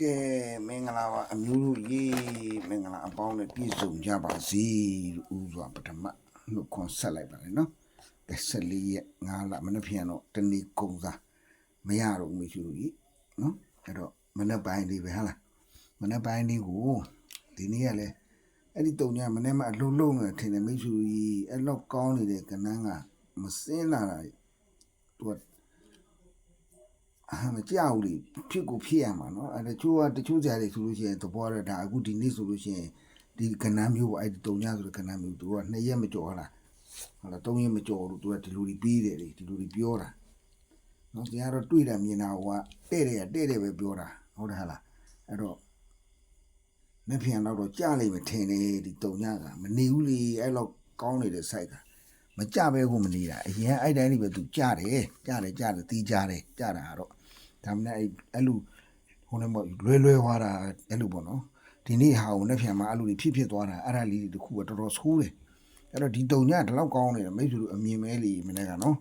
ကဲမင်္ဂလာပါအမျိုးတို့ရေမင်္ဂလာအပေါင်းနဲ့ပြည့်စုံကြပါစေလို့ဥစွာပထမနှုတ်ခွန်းဆက်လိုက်ပါလေနော်ကဲ14ရက်9လမနေ့ပြန်တော့တဏီကုံစားမရတော့ဘူးမရှိဘူးကြီးနော်အဲ့တော့မနေ့ပိုင်းလေးပဲဟာလားမနေ့ပိုင်းလေးကိုဒီနေ့ကလည်းအဲ့ဒီတုံညမနေ့မှအလုံးလုံးနဲ့ထင်တယ်မိတ်ဆွေကြီးအဲ့လောက်ကောင်းနေတဲ့ကနန်းကမစင်းလာတာသူကအာ မကြောက်လေဖြစ်ကိုဖြစ်ရမှာနော်အဲတချို့ကတချို့ဇာတ်တွေဆိုလို့ရှိရင်သဘောရတာအခုဒီနေ့ဆိုလို့ရှိရင်ဒီကဏ္ဍမျိုးပေါ့အဲ့ဒီတုံညဆိုတဲ့ကဏ္ဍမျိုးသူကနှစ်ရက်မကြော်ဟလားဟလာသုံးရက်မကြော်လို့သူကဒီလိုတွေပြီးတယ်လေဒီလိုတွေပြောတာနော်တရားတော့တွေ့တာမြင်တာဟိုကတဲ့တယ်တဲ့တယ်ပဲပြောတာဟုတ်တယ်ဟလားအဲ့တော့မဖျံတော့ကြလိမ့်မယ်ထင်တယ်ဒီတုံညကမနေဘူးလေအဲ့လောက်ကောင်းနေတဲ့ site ကမကြပဲကိုမနေတာအရင်အဲ့တိုင်းလေးပဲသူကြတယ်ကြတယ်ကြတယ်တီးကြတယ်ကြတာကတော့ ဒါမှမဟုတ်အဲ့အဲ့လိုဟိုနဲ့မလွဲလွဲသွားတာအဲ့လိုပေါ့နော်ဒီနေ့ဟာကိုနှစ်ဖြန်မှာအဲ့လိုတွေဖြစ်ဖြစ်သွားတာအဲ့ဒါလေးတွေတခုကတော်တော်ဆိုးတယ်အဲ့တော့ဒီတုံညဒီလောက်ကောင်းနေတယ်မိတ်ဆွေတို့အမြင်မဲလေးမနေ့ကနော်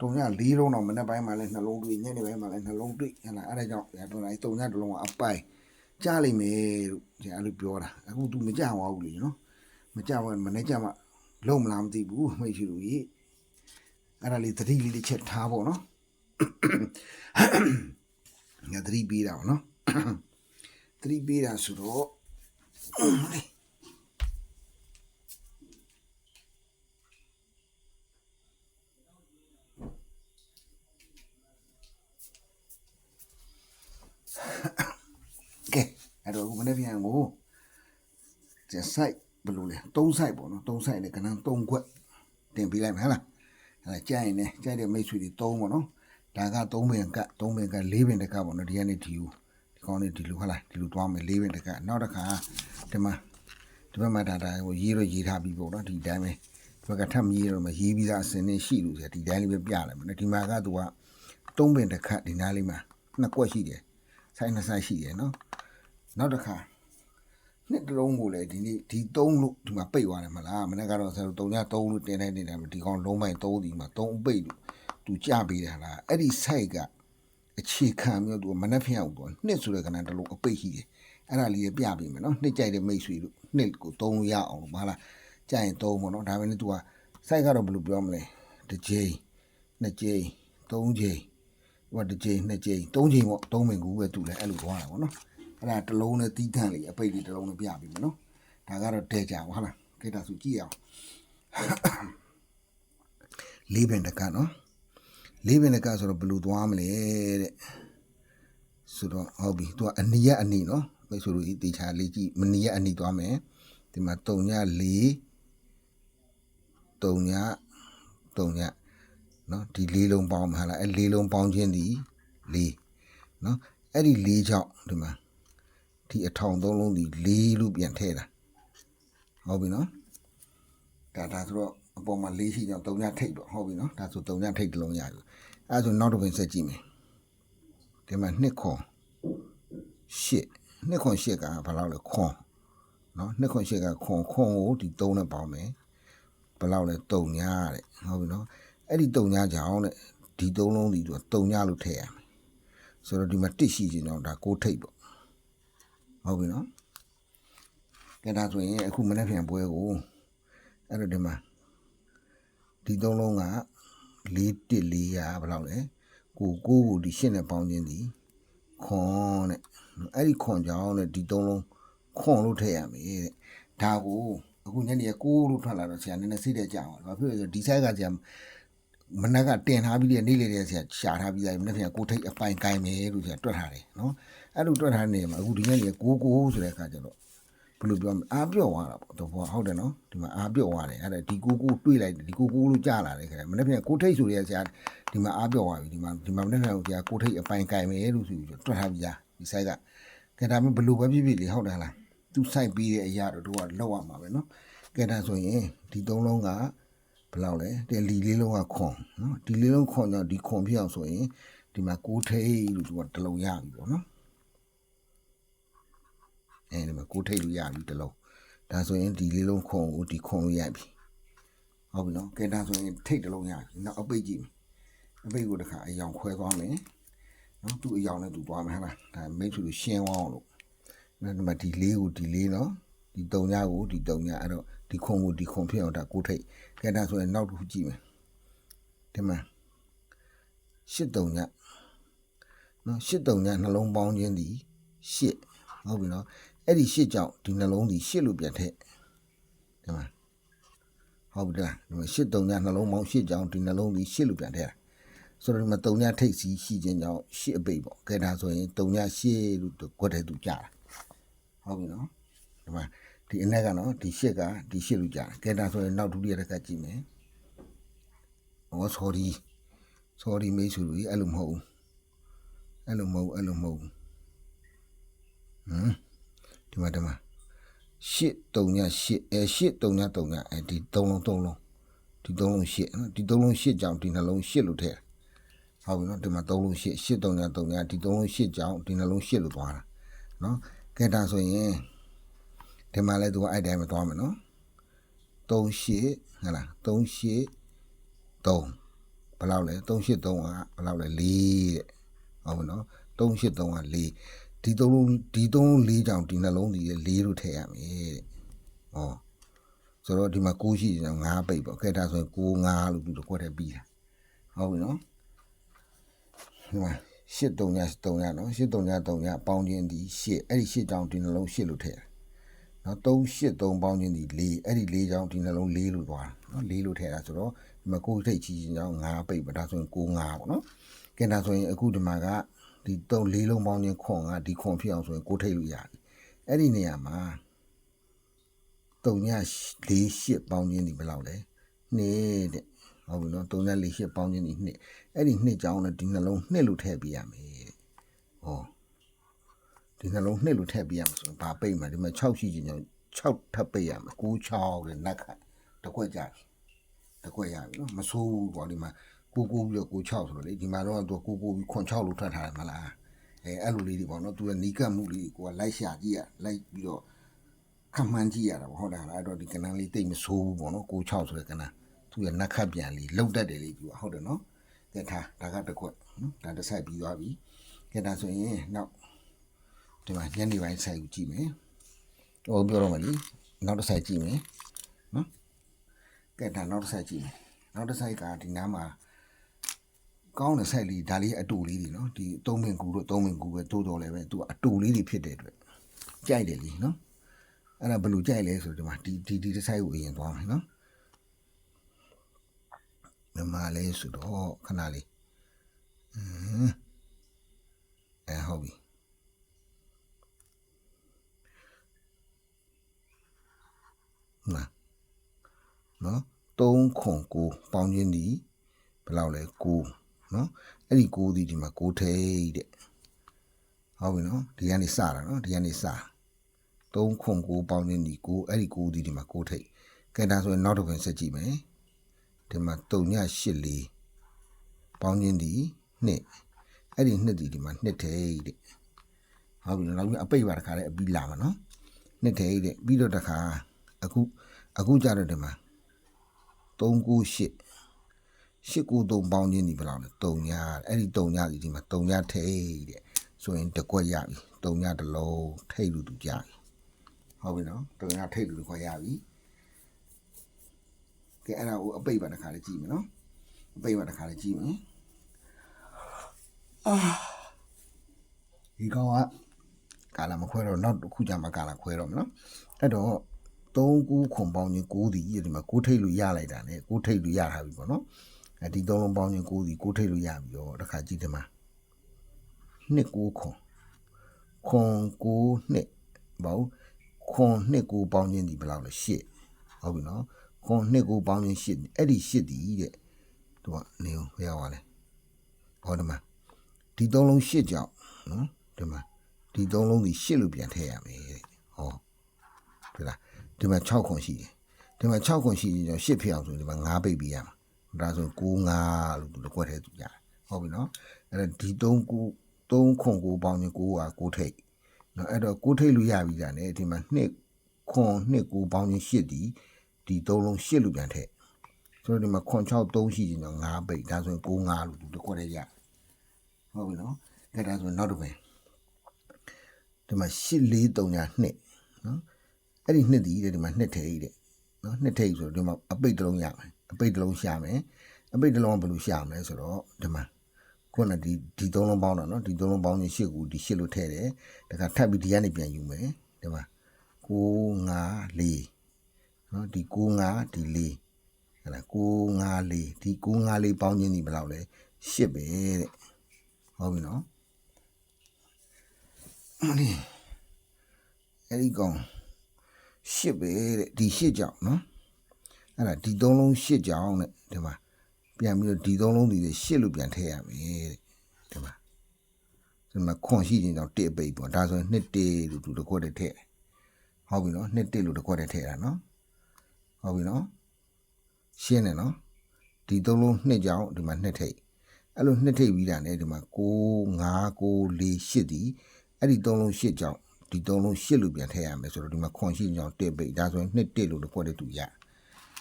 တုံည၄လုံးတော့မနေ့ပိုင်းမှာလည်းနှလုံးတွေ့ညနေပိုင်းမှာလည်းနှလုံးတွေ့ဟဲ့လားအဲ့ဒါကြောင့်အဲ့တုံညတုံညတစ်လုံးကအပိုင်ကြားလိမ့်မယ်လို့ဒီအဲ့လိုပြောတာအခု तू မကြောက်ပါဘူးလေနော်မကြောက်ဘူးမနေ့ကျမှလုံးမလားမသိဘူးမိတ်ဆွေတို့ကြီးအဲ့ဒါလေးသတိလေးတစ်ချက်ထားဖို့နော် ငါသတိပေးတာပေါ့နော်သတိပေးတာဆိုတော့ကဲအဲ့တော့ခုမနေ့ပြန်ကိုကျ site ဘယ်လိုလဲ၃ site ပေါ့နော်၃ site နဲ့ကဏ္ဍ၃ခွက်တင်ပေးလိုက်မယ်ဟဟလားအဲကြာရင်လည်းကြာတဲ့မိတ်ဆွေတွေ၃ပေါ့နော် ဒါက၃ပင်က၃ပင်က၄ပင်တကပေါ့နော်ဒီကနေ့ဒီကိုဒီကောင်းနေဒီလိုဟဟလားဒီလိုတွားမယ်၄ပင်တကနောက်တစ်ခါဒီမှာဒီဘက်မှာဒါဒါဟိုရေးတော့ရေးထားပြီးပေါ့နော်ဒီတိုင်းပဲဒီဘက်ကထပ်မရေးတော့မရေးပြီးသားအစင်းနေရှိလို့ဆိုဒီတိုင်းလေးပဲပြလိုက်မယ်နော်ဒီမှာကသူက၃ပင်တကဒီနားလေးမှာနှစ်ကွက်ရှိတယ်ဆိုင်နှစ်ဆိုင်ရှိတယ်နော်နောက်တစ်ခါနှစ်တလုံးကိုလည်းဒီနေ့ဒီ3လို့ဒီမှာပိတ်သွားတယ်မလားမနေ့ကတော့ဆရာတို့3ည3လို့တင်နေနေတယ်ဒီကောင်လုံးပိုင်း3ဒီမှာ3ပိတ်လို့ သူကြပေးတယ်ဟာလားအဲ့ဒီ site ကအခြေခံမျိုးသူကမနှက်ဖျောက်တော့နှစ်ဆိုတဲ့ကဏ္ဍတလုံးအပိတ်ရှိတယ်အဲ့ဒါလေးပြပေးမယ်နော်နှစ်ကြိုက်တဲ့မိတ်ဆွေလို့နှစ်ကို3လို့ရအောင်လို့မလားကြိုက်ရင်3ပေါ့နော်ဒါပဲနဲ့သူက site ကတော့ဘယ်လိုပြောမလဲတစ်ချိန်နှစ်ချိန်သုံးချိန်ဟိုကတစ်ချိန်နှစ်ချိန်သုံးချိန်ပေါ့သုံးမင်ကူပဲသူလည်းအဲ့လိုသွားတာပေါ့နော်အဲ့ဒါတစ်လုံးနဲ့တီးထန့်လေးအပိတ်လေးတစ်လုံးနဲ့ပြပြီမနော်ဒါကတော့တဲကြဟုတ်လားကိတာစုကြည့်အောင်လေးပင်တကနော် လေးပင်တကဆိုတော့ဘယ်လိုသွားမလဲတဲ့ဆိုတော့ဟုတ်ပြီသူကအနီရအနီနော်မိတ်ဆွေတို့ဒီတေချာလေးကြည့်မနီရအနီသွားမယ်ဒီမှာ3ည4 3ည3ညနော်ဒီလေးလုံးပေါင်းမှာလားအဲ့လေးလုံးပေါင်းခြင်းဒီ၄နော်အဲ့ဒီ၄ချောင်းဒီမှာဒီအထောင်သုံးလုံးဒီ၄လို့ပြန်ထည့်တာဟုတ်ပြီနော်ဒါဒါဆိုတော့ အပေါ်မှာ၄ရှိကြောင်း၃ညထိတ်တော့ဟုတ်ပြီနော်ဒါဆို၃ညထိတ်တစ်လုံးရပြီအဲဒါဆိုနောက်တစ်ပင်ဆက်ကြည့်မယ်ဒီမှာနှစ်ခွန်ရှစ်နှစ်ခွန်ရှစ်ကဘာလို့လဲခွန်နော်နှစ်ခွန်ရှစ်ကခွန်ခွန်ကိုဒီ၃နဲ့ပေါင်းမယ်ဘယ်လောက်လဲ၃ညတဲ့ဟုတ်ပြီနော်အဲ့ဒီ၃ညကြောင်းတဲ့ဒီ၃လုံးဒီတော့၃ညလို့ထည့်ရမယ်ဆိုတော့ဒီမှာတစ်ရှိခြင်းတော့ဒါကိုထိတ်ပေါ့ဟုတ်ပြီနော်ကဲဒါဆိုရင်အခုမနေ့ပြန်ပွဲကိုအဲ့တော့ဒီမှာ ဒီသုံးလုံးက4 1 4ရာဘယ်လောက်လဲကိုကိုကိုဒီရှင်းနဲ့ပေါင်းခြင်းဒီခွန်တဲ့အဲ့ဒီခွန်ကြောင့်တဲ့ဒီသုံးလုံးခွန်လို့ထည့်ရမယ်တဲ့ဒါကိုအခုညနေကိုလို့ထွက်လာတော့ဆရာနည်းနည်းစိတ်တဲ့ကြအောင်ဘာဖြစ်လဲဆိုဒီဆိုင်ကဆရာမနက်ကတင်ထားပြီးတဲ့နေ့လေတဲ့ဆရာရှာထားပြီးသားမနေ့ပြန်ကိုထိတ်အပိုင်ကိုင်းမယ်လို့ဆရာတွက်ထားတယ်နော်အဲ့လိုတွက်ထားနေမှာအခုဒီနေ့လေကိုကိုဆိုတဲ့အခါကျတော့ ဘယ်လိုပြောမလဲအားပြော့သွားတာပေါ့တော့ဟုတ်တယ်နော်ဒီမှာအားပြော့သွားတယ်အဲ့ဒါဒီကိုကိုတွေးလိုက်ဒီကိုကိုလို့ကြားလာတယ်ခင်ဗျမနေ့ကကိုထိတ်ဆိုတဲ့ဆရာဒီမှာအားပြော့သွားပြီဒီမှာဒီမှာမနေ့ကဆရာကိုထိတ်အပိုင်ကင်မယ်လို့ဆိုပြီးတွက်ထားပြီးသားဒီဆိုင်ကကဲဒါမှဘယ်လိုပဲဖြစ်ဖြစ်လေဟုတ်တယ်လားသူဆိုင်ပြီးတဲ့အရာတော့တို့ကလောက်ရမှာပဲနော်ကဲဒါဆိုရင်ဒီသုံးလုံးကဘယ်လောက်လဲတဲ့လီလေးလုံးကခွန်နော်ဒီလေးလုံးခွန်တော့ဒီခွန်ဖြစ်အောင်ဆိုရင်ဒီမှာကိုထိတ်လို့သူကတလုံးရပြီပေါ့နော် အဲဒီမှာကိုထိတ်လို့ရပြီတစ်လုံးဒါဆိုရင်ဒီလေးလုံးခုံကိုဒီခုံလို့ရပြီဟုတ်ပြီနော်ကဲဒါဆိုရင်ထိတ်တစ်လုံးရပြီနောက်အပိတ်ကြည့်မယ်အပိတ်ကိုတစ်ခါအယောင်ခွဲသွားမယ်နော်သူ့အယောင်နဲ့သူသွားမယ်ဟလားဒါမိတ်ဆွေတို့ရှင်းအောင်လို့နော်ဒီမှာဒီလေးကိုဒီလေးနော်ဒီတုံညာကိုဒီတုံညာအဲ့တော့ဒီခွန်ကိုဒီခွန်ဖြစ်အောင်ဒါကိုထိတ်ကဲဒါဆိုရင်နောက်တစ်ခုကြည့်မယ်ဒီမှာရှစ်တုံညာနော်ရှစ်တုံညာနှလုံးပေါင်းခြင်းဒီရှစ်ဟုတ်ပြီနော် အဲ့ဒီရှစ်ကြောင့်ဒီနှလုံးဒီရှစ်လို့ပြန်ထည့်ဒီမှာဟုတ်ပြီလားဒီမှာရှစ်တုံညာနှလုံးပေါင်းရှစ်ကြောင့်ဒီနှလုံးဒီရှစ်လို့ပြန်ထည့်တာဆိုတော့ဒီမှာတုံညထိတ်စီရှိခြင်းကြောင့်ရှစ်အပိတ်ပေါ့ကဲဒါဆိုရင်တုံညရှစ်လို့ကွက်တဲ့သူကြာတာဟုတ်ပြီနော်ဒီမှာဒီအနက်ကနော်ဒီရှစ်ကဒီရှစ်လို့ကြာကဲဒါဆိုရင်နောက်ဒုတိယတစ်ခါကြည့်မယ်ဟော sorry sorry မေးဆိုလို့အဲ့လိုမဟုတ်ဘူးအဲ့လိုမဟုတ်အဲ့လိုမဟုတ်ဟမ် ဒီမှာဒီမှာရှစ်တုံညရှစ်အဲရှစ်တုံညတုံညအဲဒီသုံးလုံးသုံးလုံးဒီသုံးလုံးရှစ်နော်ဒီသုံးလုံးရှစ်ကြောင့်ဒီနှလုံးရှစ်လို့ထည့်ဟုတ်ပြီနော်ဒီမှာသုံးလုံးရှစ်ရှစ်တုံညတုံညဒီသုံးလုံးရှစ်ကြောင့်ဒီနှလုံးရှစ်လို့သွားတာနော်ကဲဒါဆိုရင်ဒီမှာလဲသူကအဲ့တိုင်းပဲသွားမယ်နော်3ရှစ်ဟဲ့လား3ရှစ်3ဘယ်လောက်လဲ3ရှစ်3ကဘယ်လောက်လဲ4တဲ့ဟုတ်ပြီနော်3ရှစ်3က4 ဒီသုံးလုံးဒီသုံးလုံး4ကြောင့်ဒီနှလုံးဒီ4လို့ထည့်ရမယ်တဲ့ဟောဆိုတော့ဒီမှာ6ရှိတယ်9ပိတ်ပေါ့ကဲဒါဆိုရင်6 5လို့သူတို့ကွက်တယ်ပြီးတာဟုတ်ပြီနော်ဒီမှာ8 3ည3ညနော်8 3ည3ညပေါင်းခြင်းဒီ8အဲ့ဒီ8ကြောင့်ဒီနှလုံး8လို့ထည့်တယ်နော်3 8 3ပေါင်းခြင်းဒီ4အဲ့ဒီ4ကြောင့်ဒီနှလုံး4လို့သွားတာနော်4လို့ထည့်တာဆိုတော့ဒီမှာ6ထိတ်ချီခြင်းကြောင့်9ပိတ်ပေါ့ဒါဆိုရင်6 5ပေါ့နော်ကဲဒါဆိုရင်အခုဒီမှာက ဒီ3 4လုံးပေါင်းခြင်းခွန်ကဒီခွန်ဖြစ်အောင်ဆိုရင်6ထိတ်လို့ရတယ်အဲ့ဒီနေရာမှာ3ည4 8ပေါင်းခြင်းဒီဘယ်လောက်လဲ2တဲ့ဟုတ်ပြီနော်3ည4 8ပေါင်းခြင်းဒီ2အဲ့ဒီ2ကြောင်းနဲ့ဒီနှလုံး2လို့ထည့်ပေးရမယ်တဲ့ဟောဒီနှလုံး2လို့ထည့်ပေးရမှာဆိုရင်ဘာပိတ်မှာဒီမှာ6ရှိခြင်းကြောင့်6ထပ်ပိတ်ရမှာ9 6တဲ့နက်ခတ်တစ်ခွက်ကြပြီတစ်ခွက်ရပြီနော်မဆိုးဘူးပေါ့ဒီမှာ 9 9ပြီးတော့9 6ဆိုတော့လေဒီမှာတော့သူ9 9ပြီးခွန်6လို့ထွက်ထားတယ်မလားအဲအဲ့လိုလေးတွေပေါ့နော်သူကနီးကပ်မှုလေးကိုကလိုက်ရှာကြည့်ရလိုက်ပြီးတော့ခမှန်းကြည့်ရတာပေါ့ဟုတ်တယ်လားအဲ့တော့ဒီကနန်းလေးတိတ်မဆိုးဘူးပေါ့နော်96ဆိုတဲ့ကနန်းသူကနက်ခတ်ပြန်လေးလှုပ်တတ်တယ်လေးပြောဟုတ်တယ်နော်ကဲထားဒါကတစ်ခွက်နော်ဒါတစ်ဆိုင်ပြီးသွားပြီကဲဒါဆိုရင်နောက်ဒီမှာညနေပိုင်းဆိုင်ကိုကြည့်မယ်ဟိုပြောတော့မလीနောက်တစ်ဆိုင်ကြည့်မယ်နော်ကဲဒါနောက်တစ်ဆိုင်ကြည့်မယ်နောက်တစ်ဆိုင်ကဒီနားမှာ ကောင်းတဲ့ဆိုင်လေးဒါလေးအတူလေးတွေနော်ဒီသုံးပင်ကူတို့သုံးပင်ကူပဲတိုးတော်လည်းပဲသူကအတူလေးတွေဖြစ်တဲ့အတွက်ကြိုက်တယ်လीနော်အဲ့ဒါဘယ်လိုကြိုက်လဲဆိုတော့ဒီမှာဒီဒီဒီတစ်ဆိုင်ကိုအရင်သွားမယ်နော်မြန်မာလေးဆိုတော့ခဏလေးအင်းအဲဟုတ်ပြီနာနော်3ခွန်ကိုပေါင်းခြင်းဒီဘယ်လောက်လဲ9 နော်အဲ့ဒီ9ဒီဒီမှာ9ထိတ်တဲ့ဟုတ်ပြီနော်ဒီကနေစတာနော်ဒီကနေစတာ3ခွန်9ပေါင်းခြင်းဒီ9အဲ့ဒီ9ဒီဒီမှာ9ထိတ်ကဲဒါဆိုရင်နောက်တစ်ခွင်ဆက်ကြည့်မယ်ဒီမှာ3ည8လေးပေါင်းခြင်းဒီ2အဲ့ဒီ2ဒီဒီမှာ2ထိတ်တဲ့ဟုတ်ပြီနောက်ပြီးအပိတ်ပါတခါလေးအပြီးလာမှာနော်2ထိတ်တဲ့ပြီးတော့တခါအခုအခုကြတော့ဒီမှာ398 893ပေါင်းခြင်းဒီဘယ်လောက်လဲ3ညအဲ့ဒီ3ညဒီဒီမှာ3ညထိတ်တဲ့ဆိုရင်တစ်ကွက်ရပြီ3ညတစ်လုံးထိတ်လို့သူကြပြီဟုတ်ပြီနော်3ညထိတ်လို့တစ်ခွက်ရပြီကဲအဲ့ဒါကိုအပိတ်ပါတစ်ခါလေးကြည့်မယ်နော်အပိတ်ပါတစ်ခါလေးကြည့်မယ်အာဒီကောင်ကကာလာမခွဲတော့နောက်တစ်ခုကြာမှကာလာခွဲတော့မယ်နော်အဲ့တော့3ကူခွန်ပေါင်းခြင်း9ဒီဒီမှာ9ထိတ်လို့ရလိုက်တာ ਨੇ 9ထိတ်လို့ရတာပြီပေါ့နော် အဲဒီသုံးလုံးပေါင်းခြင်း9ဒီ9ထိတ်လို့ရပြီတော့တစ်ခါကြည့်တယ်မှာနှစ်9ခွန်ခွန်9နှစ်ဘာလို့ခွန်နှစ်9ပေါင်းခြင်းဒီဘယ်လောက်လဲ8ဟုတ်ပြီနော်ခွန်နှစ်9ပေါင်းခြင်း8အဲ့ဒီ8ဒီတဲ့သူကနေဘယ်ရောက်ပါလဲဟောဒီမှာဒီသုံးလုံး8ကြောင့်နော်ဒီမှာဒီသုံးလုံးဒီ8လို့ပြန်ထည့်ရမယ်တဲ့ဟောဒီလားဒီမှာ6ခွန်ရှိတယ်ဒီမှာ6ခွန်ရှိရင်ကျွန်တော်8ဖြစ်အောင်ဆိုရင်ဒီမှာ9ပိတ်ပေးရမှာ ဒါဆို9 5လို့သူတို့ကွက်ထဲသူရတယ်ဟုတ်ပြီနော်အဲ့ဒါဒီ3ခု3ခွန်9ပေါင်းရင်9က9ထိတ်နော်အဲ့တော့9ထိတ်လို့ရပြီဒါ ਨੇ ဒီမှာ2ခွန်2 9ပေါင်းရင်8ဒီဒီ3လုံး8လို့ပြန်ထည့်ဆိုတော့ဒီမှာခွန်6 3ရှိရင်တော့9ပိတ်ဒါဆိုရင်9 5လို့သူတို့ကွက်ထဲရဟုတ်ပြီနော်ကဲဒါဆိုနောက်တစ်ပင်ဒီမှာ8432နော်အဲ့ဒီနှစ်ဒီတဲ့ဒီမှာနှစ်ထိပ်တဲ့နော်နှစ်ထိပ်ဆိုတော့ဒီမှာအပိတ်တစ်လုံးရမယ် အပိတ်တစ်လုံးရှာမယ်အပိတ်တစ်လုံးကဘယ်လိုရှာမလဲဆိုတော့ဒီမှာခုနကဒီဒီသုံးလုံးပေါင်းတာနော်ဒီသုံးလုံးပေါင်းချင်းရှစ်ခုဒီရှစ်လို့ထည့်တယ်တခါထပ်ပြီးဒီကနေပြန်ယူမယ်ဒီမှာ9 5 4နော်ဒီ9 5ဒီ4ဟဲ့လား9 5 4ဒီ9 5 4ပေါင်းချင်းဒီဘယ်လောက်လဲ8ပဲတဲ့ဟုတ်ပြီနော်ဒီအဲ့ဒီကောင်8ပဲတဲ့ဒီ8ကြောင်နော် အဲ့ဒါဒီသုံးလုံး8ကြောင်တဲ့ဒီမှာပြန်ပြီးတော့ဒီသုံးလုံးဒီ8လို့ပြန်ထည့်ရမယ်တဲ့ဒီမှာဒီမှာခွန်ရှိခြင်းကြောင့်တစ်ပိတ်ပေါ့ဒါဆိုရင်နှစ်တေလို့သူတစ်ခွက်တည်းထည့်တယ်ဟုတ်ပြီနော်နှစ်တေလို့တစ်ခွက်တည်းထည့်တာနော်ဟုတ်ပြီနော်ရှင်းတယ်နော်ဒီသုံးလုံးနှစ်ကြောင်ဒီမှာနှစ်ထိပ်အဲ့လိုနှစ်ထိပ်ပြီးတာ ਨੇ ဒီမှာ6 5 6 4 8ဒီအဲ့ဒီသုံးလုံး8ကြောင်ဒီသုံးလုံး8လို့ပြန်ထည့်ရမယ်ဆိုတော့ဒီမှာခွန်ရှိခြင်းကြောင့်တစ်ပိတ်ဒါဆိုရင်နှစ်တစ်လို့တစ်ခွက်တည်းသူရ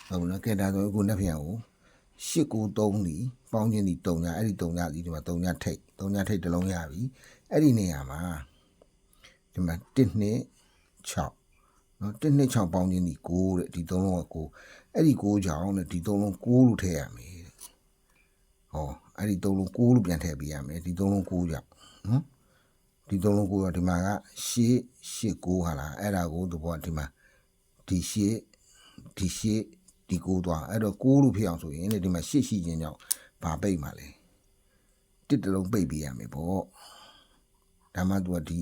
ဟုတ်ပြီနော်ကဲဒါဆိုရင်အခုနှစ်ပြန်ကို8ကို3ဒီပေါင်းချင်းဒီ3ညအဲ့ဒီ3ညဒီဒီမှာ3ညထိတ်3ညထိတ်တစ်လုံးရပြီအဲ့ဒီနေရာမှာဒီမှာ1နှစ်6နော်1နှစ်6ပေါင်းချင်းဒီ9တဲ့ဒီ3လုံးက9အဲ့ဒီ9ကြောင့်တဲ့ဒီ3လုံး9လို့ထည့်ရမယ်တဲ့ဟောအဲ့ဒီ3လုံး9လို့ပြန်ထည့်ပေးရမယ်ဒီ3လုံး9ကြောင့်နော်ဒီ3လုံး9ကဒီမှာက8 8 9ဟာလားအဲ့ဒါကိုဒီဘောဒီမှာဒီ8ဒီ8 ဒီ9သွားအဲ့တော့9လို့ဖြစ်အောင်ဆိုရင်ဒီမှာ8ရှိခြင်းကြောင့်ဘာပိတ်မှာလဲတစ်တလုံးပိတ်ပေးရမယ်ပေါ့ဒါမှသူကဒီ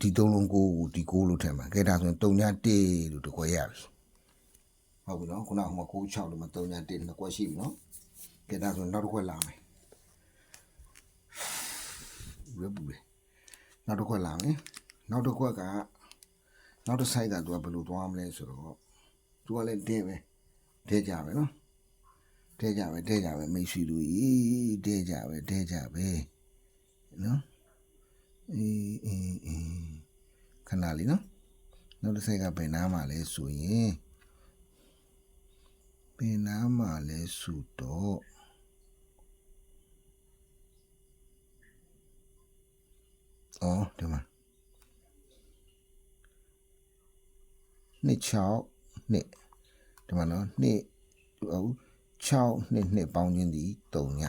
ဒီသုံးလုံးကိုဒီကိုလို့ထည့်မှာကဲဒါဆိုရင်3ည1လို့တကွဲရပြီဟုတ်ပြီနော်ခုနကဟိုမှာ6 6လို့မှာ3ည1နှစ်ကွက်ရှိပြီနော်ကဲဒါဆိုနောက်တစ်ခွက်လာမယ်ရဘူးလေနောက်တစ်ခွက်လာမယ်နောက်တစ်ခွက်ကနောက်တစ် site ကသူကဘယ်လိုသွားမလဲဆိုတော့သူကလည်းတင်းပဲ တဲကြပဲနော်တဲကြပဲတဲကြပဲမိတ်ဆွေတို့ဤတဲကြပဲတဲကြပဲနော်အေးအေးအေးခဏလေးနော်နောက်တစ်ဆက်ကဘယ်နားမှာလဲဆိုရင်ဘယ်နားမှာလဲဆိုတော့အော်ဒီမှာနှစ်6နှစ် ဒီမှာနော်နှစ်ဟုတ်6နှစ်နှစ်ပေါင်းခြင်းဒီ3ည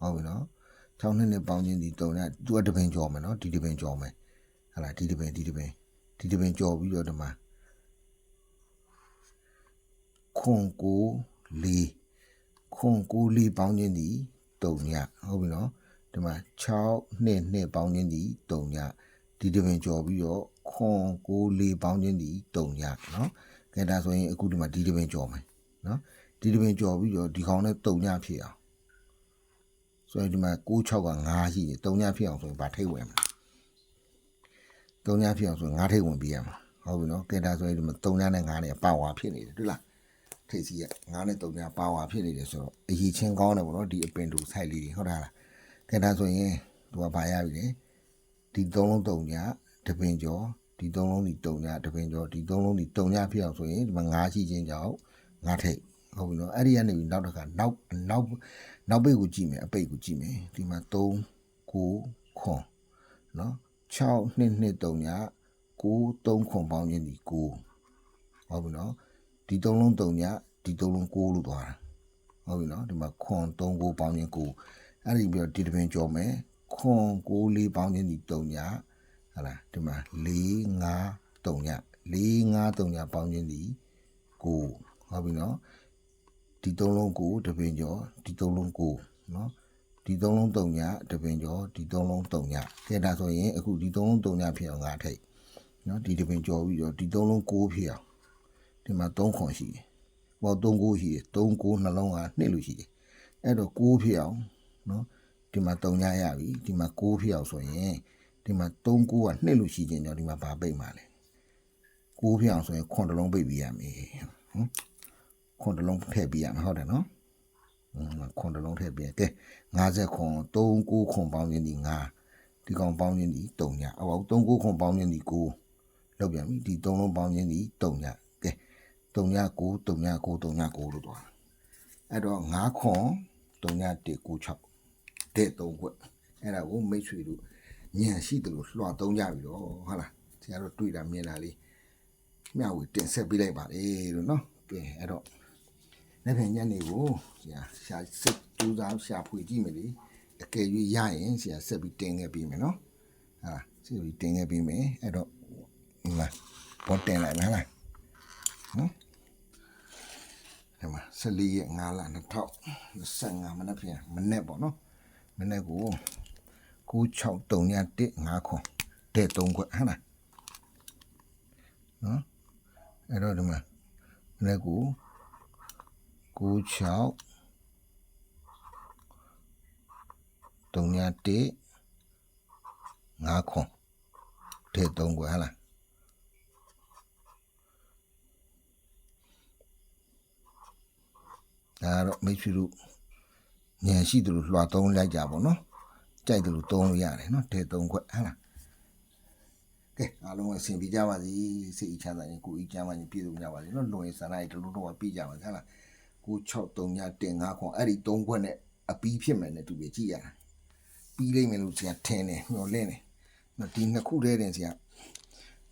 ဟုတ်ပြီနော်6နှစ်နှစ်ပေါင်းခြင်းဒီ3ညသူကတပင်ကြော်မယ်နော်ဒီတပင်ကြော်မယ်ဟာလားဒီတပင်ဒီတပင်ဒီတပင်ကြော်ပြီးတော့ဒီမှာခွန်ကိုလေးခွန်ကိုလေးပေါင်းခြင်းဒီ3ညဟုတ်ပြီနော်ဒီမှာ6နှစ်နှစ်ပေါင်းခြင်းဒီ3ညဒီတပင်ကြော်ပြီးတော့ခွန်ကိုလေးပေါင်းခြင်းဒီ3ညနော် ကဲဒါဆိုရင်အခုဒီမှာဒီတပင်ကြော်မယ်နော်ဒီတပင်ကြော်ပြီးတော့ဒီကောင်နဲ့3ညဖြစ်အောင်ဆိုရင်ဒီမှာ6 6က9ရှိတယ်3ညဖြစ်အောင်ဆိုရင်ဗာထိတ်ဝင်မှာ3ညဖြစ်အောင်ဆိုရင်9ထိတ်ဝင်ပြရမှာဟုတ်ပြီနော်ကဲဒါဆိုရင်ဒီမှာ3ညနဲ့9နဲ့ပါဝါဖြစ်နေတယ်တွေ့လားထိတ်စီက9နဲ့3ညပါဝါဖြစ်နေတယ်ဆိုတော့အရေးချင်းကောင်းတယ်ပေါ့နော်ဒီအပင်တူဆိုင်လေးတွေဟုတ်တာလားကဲဒါဆိုရင်သူကဗာရပြီလေဒီ3လုံး3ညတပင်ကျော် ဒီ3လုံးဒီ3ညတပင်ကျော်ဒီ3လုံးဒီ3ညဖြစ်အောင်ဆိုရင်ဒီမှာ9ရှိချင်းကြောင့်9ထိတ်ဟုတ်ပြီနော်အဲ့ဒီကနေပြီးနောက်တစ်ခါနောက်နောက်နောက်ပိတ်ကိုကြည့်မယ်အပိတ်ကိုကြည့်မယ်ဒီမှာ3 9ခွန်နော်6နှစ်နှစ်3ည9 3ခွန်ပေါင်းခြင်းဒီ9ဟုတ်ပြီနော်ဒီ3လုံး3ညဒီ3လုံး9လို့သွားတာဟုတ်ပြီနော်ဒီမှာခွန်3 9ပေါင်းခြင်း9အဲ့ဒီပြီးတော့ဒီတပင်ကြော်မယ်ခွန်9 4ပေါင်းခြင်းဒီ3ည ဟာလားဒီမှာ4 5 3ည4 5 3ညပေါင်းခြင်းဒီ9ဟုတ်ပြီနော်ဒီသုံးလုံးကိုတပင်ကျော်ဒီသုံးလုံးကိုနော်ဒီသုံးလုံးတုံညတပင်ကျော်ဒီသုံးလုံးတုံညကဲဒါဆိုရင်အခုဒီသုံးလုံးတုံညဖြစ်အောင်ငါထိတ်နော်ဒီတပင်ကျော်ပြီးတော့ဒီသုံးလုံးကိုဖြစ်အောင်ဒီမှာ3ခွန်ရှိတယ်ဟော3ကိုရှိတယ်3ကိုနှလုံးကနှစ်လို့ရှိတယ်အဲ့တော့6ဖြစ်အောင်နော်ဒီမှာတုံညရပြီဒီမှာ6ဖြစ်အောင်ဆိုရင် ဒီမှာ3ကိုကနှစ်လို့ရှိခြင်းကြောင့်ဒီမှာဘာပိတ်မှာလဲ6ဖြစ်အောင်ဆိုရင်ခွန်တစ်လုံးပိတ်ပြီးရမယ်ဟမ်ခွန်တစ်လုံးထည့်ပြရမှာဟုတ်တယ်နော်ခွန်တစ်လုံးထည့်ပြကဲ50ခွန်3 9ခွန်ပေါင်းခြင်းဒီ9ဒီကောင်ပေါင်းခြင်းဒီ3ညအောက်3 9ခွန်ပေါင်းခြင်းဒီ9လောက်ပြန်ပြီဒီ3လုံးပေါင်းခြင်းဒီ3ညကဲ3ည9 3ည9 3ည9လို့သွားအဲ့တော့5ခွန်3ည1 9 6တဲ့3ခွက်အဲ့ဒါကိုမိတ်ဆွေတို့ ညံရှိတယ်လို့လွှတ်သုံးကြပြီတော့ဟုတ်လားဆရာတို့တွေ့တာမြင်တာလေးမျှဝေတင်ဆက်ပေးလိုက်ပါလေလို့နော်ကဲအဲ့တော့နေ့ဖြန်ညနေကိုဆရာရှာစစ်ကြိုးစားရှာဖွေကြည့်မယ်လေအကယ်၍ရရင်ဆရာဆက်ပြီးတင်ခဲ့ပြီးမယ်နော်ဟာဆက်ပြီးတင်ခဲ့ပြီးမယ်အဲ့တော့ဒီမှာပေါ်တင်လိုက်မယ်ဟလားနော်ဒီမှာ14ရက်5လ2025မနက်ဖြန်မနေ့ပေါ့နော်မနေ့ကို 9631 5ခွန်တဲ့3ခွက်ဟဟလားနော်အဲ့တော့ဒီမှာမနေ့ကို96 31 5ခွန်တဲ့3ခွက်ဟဟလားဒါကတော့မိတ်ဆွေတို့ညံရှိတယ်လို့လွှာသုံးလိုက်ကြပါတော့ ကြိုက်တယ်လို့သုံးလို့ရတယ်နော်တဲသုံးခွက်ဟဟလားကဲအားလုံးအဆင်ပြေကြပါစေစိတ်အချမ်းသာရင်ကိုယ်အချမ်းသာရင်ပြည့်စုံကြပါစေနော်လွန်ရင်ဆန္ဒရတလူတော့ပြည့်ကြပါစေဟဟလားကို63ညတင်5ခွန်အဲ့ဒီ3ခွက်နဲ့အပီးဖြစ်မယ်နဲ့တူပဲကြည့်ရတာပြီးလိမ့်မယ်လို့ဆရာထင်တယ်မျှော်လင့်တယ်နော်ဒီနှစ်ခုတည်းတင်ဆရာ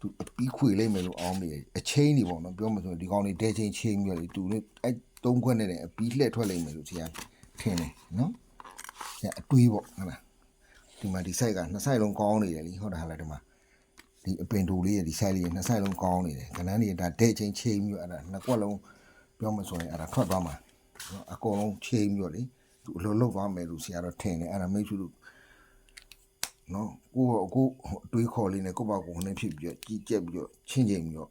သူအပီးခွေလိုက်မယ်လို့အောင်းနေတယ်အချင်းနေပေါ့နော်ပြောမှဆိုရင်ဒီကောင်လေးဒဲချင်းချင်းပြီးတော့လေသူနဲ့အဲသုံးခွက်နဲ့လည်းအပီးလှည့်ထွက်လိုက်မယ်လို့ဆရာထင်တယ်နော်ဆရာအတွေးပေါ့ဟုတ်လား ဒီမှာဒီ site ကနှစ် site လုံးကောင်းနေတယ်လीဟုတ်တာဟာလားဒီမှာဒီအပင်တူလေးရဲ့ဒီ site လေးနှစ် site လုံးကောင်းနေတယ်ကနန်းကြီးဒါဒဲချင်းချင်းပြီးတော့အဲ့ဒါနှစ်ကွက်လုံးပြောမှဆိုရင်အဲ့ဒါထွက်သွားမှာနော်အကုန်လုံးချင်းပြီးတော့လေသူအလိုလုတ်သွားမယ်လို့ဆရာတော့ထင်တယ်အဲ့ဒါမိတ်ဆွေတို့နော်ကိုကကိုအတွေးခေါ်လေးနဲ့ကိုပေါ့ကိုခနဲ့ဖြစ်ပြီးတော့ကြီးကြက်ပြီးတော့ချင်းချင်းပြီးတော့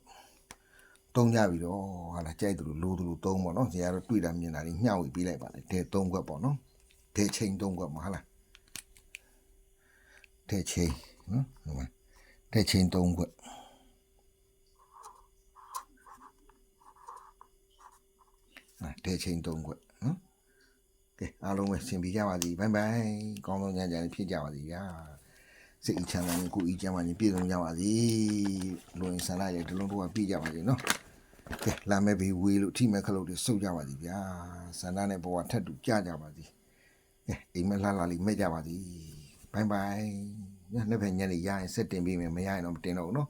တုံးကြပြီးတော့ဟာလာကြိုက်တယ်လို့လိုတယ်လို့တုံးပေါ့နော်ဇေယျတော့တွေ့တာမြင်တာလေးမျှဝေပေးလိုက်ပါလေဒဲသုံးခွက်ပေါ့နော်ဒဲချင်းသုံးခွက်မဟုတ်လား ဒဲချင်းနော်ဟုတ်ပါဒဲချင်းသုံးခွက်ဟာဒဲချင်းသုံးခွက်နော်ကဲအားလုံးပဲဆင်ပြေကြပါစေဘိုင်ဘိုင်ကောင်းသောညချမ်းဖြစ်ကြပါစေဗျာစိတ်အချမ်းသာနဲ့ကိုယ်အချမ်းသာနဲ့ပြည့်စုံကြပါစေလွန်ဆန္ဒရဲ့ဒီလုံးတော့ပြည့်ကြပါစေနော်ကဲလာမဲ့ဘေးဝေးလို့ထိမဲ့ခလုတ်တွေစုပ်ကြပါစေဗျာဆန္ဒနဲ့ဘဝထက်တူကြကြပါစေကဲအိမ်မလှလှလေးမဲ့ကြပါစေဘိုင်ဘိုင် ညနေဖက်ညနေရရင်စက်တင်ပေးမယ်မရရင်တော့မတင်တော့ဘူးနော်